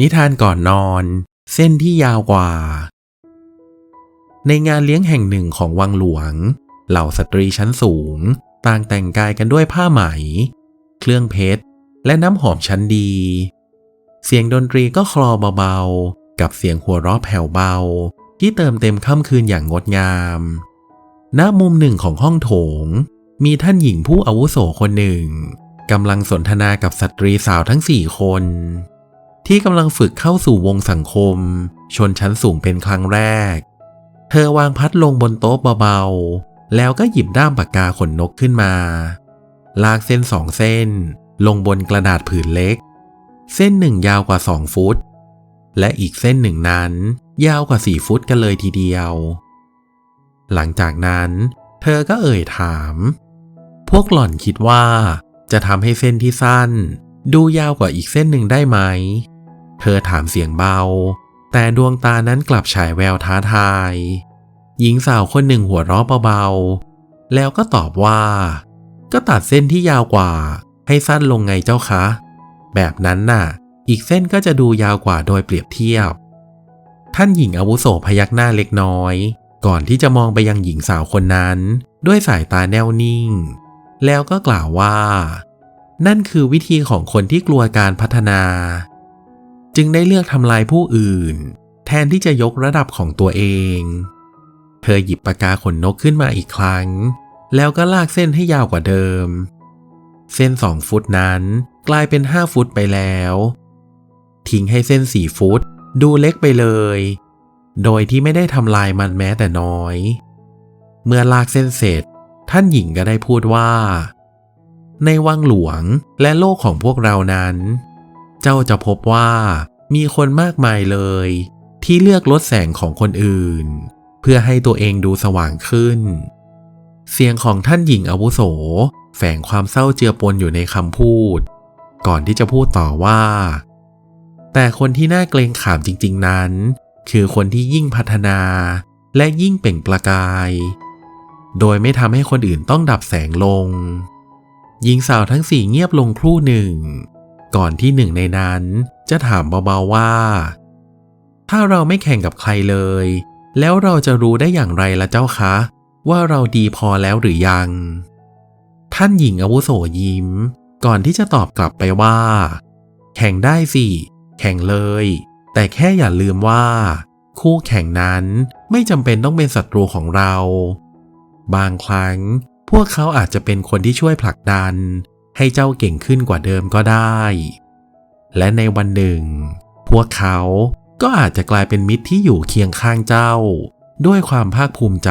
นิทานก่อนนอน เส้นที่ยาวกว่า ในงานเลี้ยงแห่งหนึ่งของวังหลวง เหล่าสตรีชั้นสูง ต่างแต่งกายกันด้วยผ้าไหม เครื่องเพชร และน้ำหอมชั้นดี เสียงดนตรีก็คลอเบาๆ กับเสียงหัวเราะแผ่วเบา ที่เติมเต็มค่ำคืนอย่างงดงามณมุมหนึ่งของห้องโถง มีท่านหญิงผู้อาวุโสคนหนึ่งกำลังสนทนากับสตรีสาวทั้งสี่คน ที่กำลังฝึกเข้าสู่วงสังคม ชนชั้นสูงเป็นครั้งแรก เธอวางพัดลงบนโต๊ะเบาๆ แล้วก็หยิบด้ามปากกาขนนกขึ้นมา ลากเส้นสองเส้น ลงบนกระดาษผืนเล็ก เส้นหนึ่งยาวกว่าสองฟุต และอีกเส้นหนึ่งนั้น ยาวกว่าสี่ฟุตกันเลยทีเดียว หลังจากนั้น เธอก็เอ่ยถาม พวกหล่อนคิดว่าจะทำให้เส้นที่สั้น ดูยาวกว่าอีกเส้นหนึ่งได้ไหม เธอถามเสียงเบา แต่ดวงตานั้นกลับฉายแววท้าทาย หญิงสาวคนหนึ่งหัวเราะเบาๆ แล้วก็ตอบว่า ก็ตัดเส้นที่ยาวกว่า ให้สั้นลงไงเจ้าคะ แบบนั้นน่ะ อีกเส้นก็จะดูยาวกว่าโดยเปรียบเทียบ ท่านหญิงอาวุโสพยักหน้าเล็กน้อย ก่อนที่จะมองไปยังหญิงสาวคนนั้น ด้วยสายตาแน่วนิ่ง แล้วก็กล่าวว่า นั่นคือวิธีของคนที่กลัวการพัฒนา จึงได้เลือกทำลายผู้อื่น แทนที่จะยกระดับของตัวเอง เธอหยิบปากกาขนนกขึ้นมาอีกครั้ง แล้วก็ลากเส้นให้ยาวกว่าเดิม เส้นสองฟุตนั้นกลายเป็นห้าฟุตไปแล้ว ทิ้งให้เส้นสี่ฟุตดูเล็กไปเลย โดยที่ไม่ได้ทำลายมันแม้แต่น้อย เมื่อลากเส้นเสร็จ ท่านหญิงก็ได้พูดว่า ในวังหลวงและโลกของพวกเรานั้น เจ้าจะพบว่ามีคนมากมายเลย ที่เลือกลดแสงของคนอื่น เพื่อให้ตัวเองดูสว่างขึ้น เสียงของท่านหญิงอาวุโส แฝงความเศร้าเจือปนอยู่ในคำพูด ก่อนที่จะพูดต่อว่า แต่คนที่น่าเกรงขามจริง ๆนั้น คือคนที่ยิ่งพัฒนาและยิ่งเปล่งประกาย โดยไม่ทำให้คนอื่นต้องดับแสงลง หญิงสาวทั้งสี่เงียบลงครู่หนึ่ง ก่อนที่หนึ่งในนั้น จะถามเบาๆว่า ถ้าเราไม่แข่งกับใครเลย แล้วเราจะรู้ได้อย่างไรละเจ้าคะ ว่าเราดีพอแล้วหรือยัง ท่านหญิงอาวุโสยิ้ม ก่อนที่จะตอบกลับไปว่า แข่งได้สิ แข่งเลย แต่แค่อย่าลืมว่า คู่แข่งนั้นไม่จำเป็นต้องเป็นศัตรูของเรา บางครั้ง พวกเขาอาจจะเป็นคนที่ช่วยผลักดัน ให้เจ้าเก่งขึ้นกว่าเดิมก็ได้ และในวันหนึ่ง พวกเขาก็อาจจะกลายเป็นมิตรที่อยู่เคียงข้างเจ้า ด้วยความภาคภูมิใจ